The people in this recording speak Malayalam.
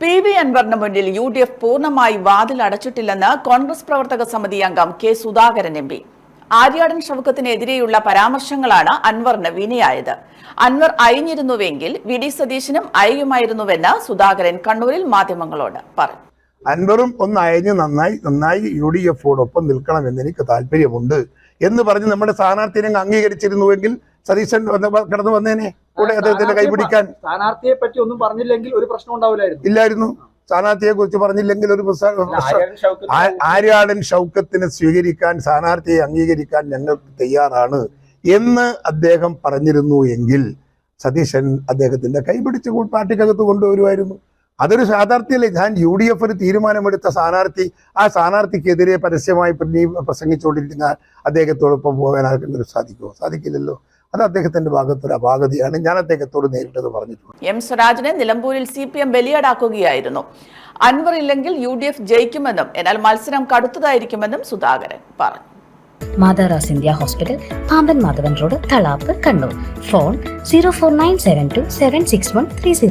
പി വി അൻവറിന് മുന്നിൽ യു ഡി എഫ് പൂർണമായി വാതിൽ അടച്ചിട്ടില്ലെന്ന് കോൺഗ്രസ് പ്രവർത്തക സമിതി അംഗം K Sudhakaran M P. Aryadan ഷൗക്കത്തിനെതിരെയുള്ള പരാമർശങ്ങളാണ് അൻവറിന് വിനയായത്. അൻവർ അയഞ്ഞിരുന്നുവെങ്കിൽ വി ഡി സതീശനും അയയുമായിരുന്നുവെന്ന് സുധാകരൻ കണ്ണൂരിൽ മാധ്യമങ്ങളോട് പറഞ്ഞു അൻവറും ഒന്ന് അയഞ്ഞ് നന്നായി നന്നായി യു ഡി എഫോടൊപ്പം നിൽക്കണമെന്ന് എനിക്ക് താല്പര്യമുണ്ട് എന്ന് പറഞ്ഞ് നമ്മുടെ സ്ഥാനാർത്ഥിനെ അംഗീകരിച്ചിരുന്നുവെങ്കിൽ സതീശൻ കടന്നു വന്നേനെ. കൂടെ അദ്ദേഹത്തിന്റെ കൈപിടിക്കാൻ സ്ഥാനാർത്ഥിയെ പറ്റി ഒന്നും പറഞ്ഞില്ലെങ്കിൽ ഒരു പ്രശ്നം ഉണ്ടാവില്ലായിരുന്നു. ഇല്ലായിരുന്നു. സ്ഥാനാർത്ഥിയെ കുറിച്ച് പറഞ്ഞില്ലെങ്കിൽ ഒരു ആര്യാടൻ ഷൗക്കത്ത് ഷൗക്കത്തിനെ സ്വീകരിക്കാൻ സ്ഥാനാർത്ഥിയെ അംഗീകരിക്കാൻ ഞങ്ങൾ തയ്യാറാണ് എന്ന് അദ്ദേഹം പറഞ്ഞിരുന്നു എങ്കിൽ സതീശൻ അദ്ദേഹത്തിന്റെ കൈപിടിച്ച് പാർട്ടിക്കകത്ത് കൊണ്ടുവരുമായിരുന്നു. അതൊരു യാഥാർത്ഥ്യമല്ലേ? ഞാൻ യു ഡി എഫ് ഒരു തീരുമാനമെടുത്ത സ്ഥാനാർത്ഥി ആ സ്ഥാനാർത്ഥിക്കെതിരെ പരസ്യമായി പ്രസംഗിച്ചുകൊണ്ടിരിക്കുന്ന അദ്ദേഹത്തോടൊപ്പം പോകാൻ ആർക്കെങ്കിലും സാധിക്കുമോ? സാധിക്കില്ലല്ലോ. അത് അദ്ദേഹത്തിന്റെ ഭാഗത്തൊരു അപാകതയാണ്. ഞാൻ അദ്ദേഹത്തോട് നേരിട്ടത് പറഞ്ഞിട്ടുണ്ട്. എം സ്വരാജിനെ നിലമ്പൂരിൽ സി പി എം ബലിയാടാക്കുകയായിരുന്നു. അൻവർ ഇല്ലെങ്കിൽ യു ഡി എഫ് ജയിക്കുമെന്നും എന്നാൽ മത്സരം കടുത്തതായിരിക്കുമെന്നും സുധാകരൻ പറഞ്ഞു. മാതാറാസ് India hospital Pamban Madhavan road Thalap Kannur. Phone zero four nine seven two seven six one three zero.